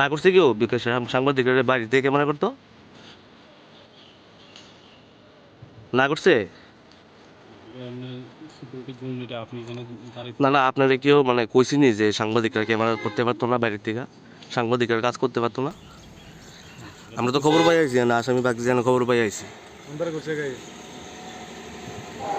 না করছে কেউ? বিকাশ সাংবাদিকের বাড়ি থেকে ক্যামেরা করতো? না করছে? না না, আপনারা কেউ মানে কইছিনি যে সাংবাদিকরা ক্যামেরা করতে পারতো না বাইরের থেকে? সাংবাদিকরা কাজ করতে পারতো না? আমরা তো খবর পাই আইছি, না, আসামি বাকি যেন খবর পাই আইছি।